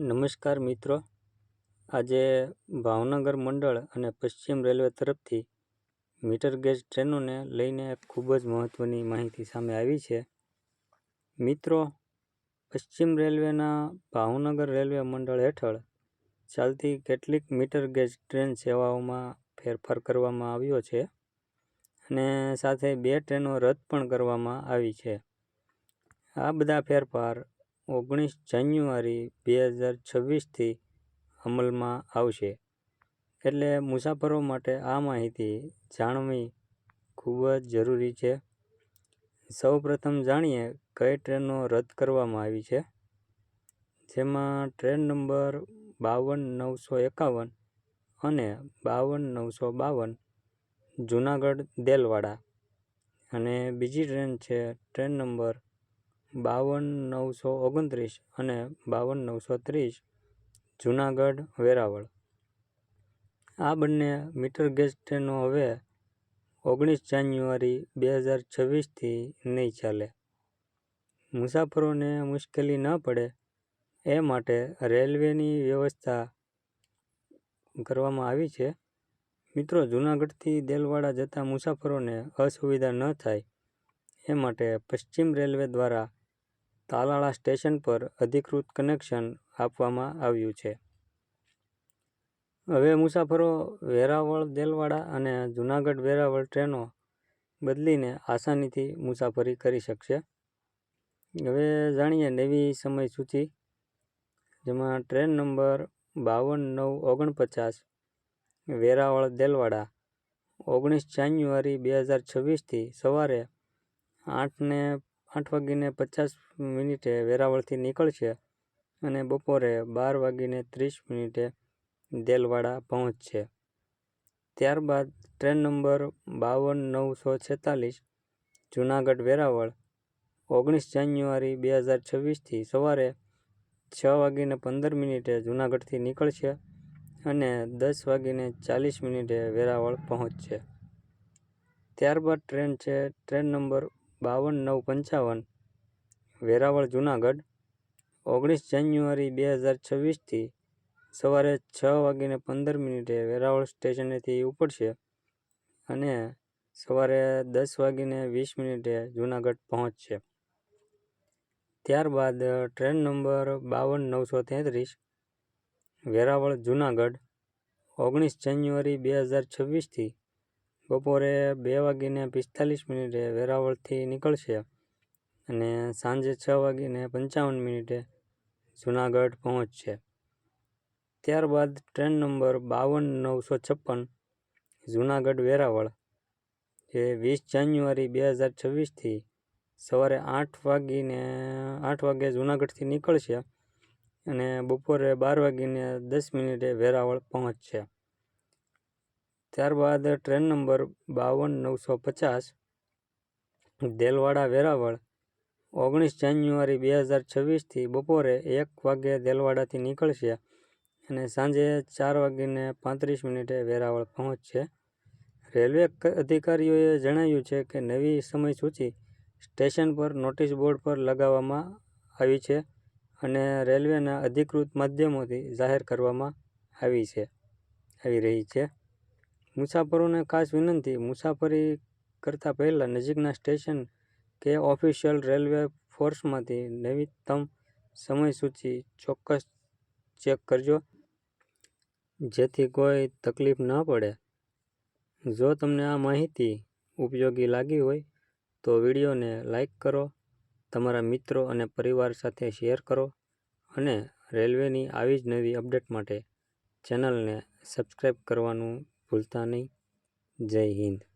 નમસ્કાર મિત્રો. આજે ભાવનગર મંડળ અને પશ્ચિમ રેલવે તરફથી મીટર ગેજ ટ્રેનોને લઈને ખૂબ જ મહત્ત્વની માહિતી સામે આવી છે. મિત્રો, પશ્ચિમ રેલવેના ભાવનગર રેલવે મંડળ હેઠળ ચાલતી કેટલીક મીટર ગેજ ટ્રેન સેવાઓમાં ફેરફાર કરવામાં આવ્યો છે અને સાથે બે ટ્રેનો રદ પણ કરવામાં આવી છે. આ બધા ફેરફાર ઓગણીસ જાન્યુઆરી બે હજાર છવ્વીસથી અમલમાં આવશે. એટલે મુસાફરો માટે આ માહિતી જાણવી ખૂબ જ જરૂરી છે. સૌ પ્રથમ જાણીએ કઈ ટ્રેનો રદ કરવામાં આવી છે. જેમાં ટ્રેન નંબર બાવન નવસો એકાવન અને બાવન નવસો બાવન જુનાગઢ દેલવાડા અને બીજી ટ્રેન છે ટ્રેન નંબર બાવન નવસો ઓગણત્રીસ અને બાવન નવસો ત્રીસ જુનાગઢ વેરાવળ. આ બંને મીટર ગેજ ટ્રેનો હવે ઓગણીસ જાન્યુઆરી બે હજાર છવ્વીસથી નહીં ચાલે. મુસાફરોને મુશ્કેલી ન પડે, એ માટે રેલવેની વ્યવસ્થા કરવામાં આવી છે. મિત્રો, જૂનાગઢથી દેલવાડા જતા મુસાફરોને અસુવિધા ન થાય, એ માટે પશ્ચિમ રેલવે દ્વારા તાલાળા સ્ટેશન પર અધિકૃત કનેક્શન આપવામાં આવ્યું છે. હવે મુસાફરો વેરાવળ, દેલવાડા અને જૂનાગઢ વેરાવળ ટ્રેનો બદલીને આસાનીથી મુસાફરી કરી શકશે. હવે જાણીએ નવી સમય સૂચિ જેમાં ટ્રેન નંબર બાવન નવ ઓગણપચાસ, વેરાવળ, દેલવાડા, ઓગણીસ જાન્યુઆરી બે હજાર છવ્વીસથી સવારે આઠને આઠ વાગીને પચાસ મિનિટે વેરાવળથી નીકળશે અને બપોરે બાર વાગીને ત્રીસ મિનિટે દેલવાડા પહોંચશે. ત્યારબાદ ટ્રેન નંબર બાવન નવસો છેતાલીસ, જુનાગઢ વેરાવળ, ઓગણીસ જાન્યુઆરી બે હજાર છવ્વીસથી સવારે છ વાગીને પંદર મિનિટે જુનાગઢથી નીકળશે અને દસ વાગીને ચાલીસ મિનિટે વેરાવળ પહોંચશે. ત્યારબાદ ટ્રેન છે, ટ્રેન નંબર બાવન નવ પંચાવન. વેરાવળ, જુનાગઢ, ઓગણીસ જાન્યુઆરી બે હજાર છવ્વીસથી સવારે છ વાગીને પંદર મિનિટે વેરાવળ સ્ટેશનેથી ઉપડશે અને સવારે દસ વાગીને વીસ મિનિટે જુનાગઢ પહોંચશે. ત્યારબાદ ટ્રેન નંબર બાવન નવસો તેત્રીસ, વેરાવળ, જુનાગઢ, ઓગણીસ જાન્યુઆરી બે હજાર છવ્વીસથી બપોરે બે વાગીને પિસ્તાલીસ મિનિટે વેરાવળથી નીકળશે અને સાંજે છ વાગીને પંચાવન મિનિટે જુનાગઢ પહોંચશે. ત્યારબાદ ટ્રેન નંબર બાવન નવસો છપ્પન, જુનાગઢ વેરાવળ, જે વીસ જાન્યુઆરી બે હજાર છવ્વીસથી સવારે આઠ વાગીને આઠ વાગે જુનાગઢથી નીકળશે અને બપોરે બાર વાગીને દસ મિનિટે વેરાવળ પહોંચશે. ત્યારબાદ ટ્રેન નંબર બાવન નવસો પચાસ, દેલવાડા વેરાવળ, ઓગણીસ જાન્યુઆરી બે હજાર છવ્વીસથી બપોરે એક વાગે દેલવાડાથી નીકળશે અને સાંજે ચાર વાગીને પાંત્રીસ મિનિટે વેરાવળ પહોંચશે. રેલવે અધિકારીઓએ જણાવ્યું છે કે નવી સમય સૂચિ સ્ટેશન પર નોટિસ બોર્ડ પર લગાવવામાં આવી છે અને રેલવેના અધિકૃત માધ્યમોથી જાહેર કરવામાં આવી છે, આવી રહી છે. મુસાફરોને ખાસ વિનંતી, મુસાફરી કરતાં પહેલાં નજીકના સ્ટેશન કે ઓફિશિયલ રેલવે ફોર્સમાંથી નવીનતમ સમય સૂચિ ચોક્કસ ચેક કરજો, જેથી કોઈ તકલીફ ન પડે. જો તમને આ માહિતી ઉપયોગી લાગી હોય તો વિડીયોને લાઈક કરો, તમારા મિત્રો અને પરિવાર સાથે શેર કરો અને રેલવેની આવી જ નવી અપડેટ માટે ચેનલને સબસ્ક્રાઈબ કરવાનું ભૂલતા નહીં. જય હિન્દ.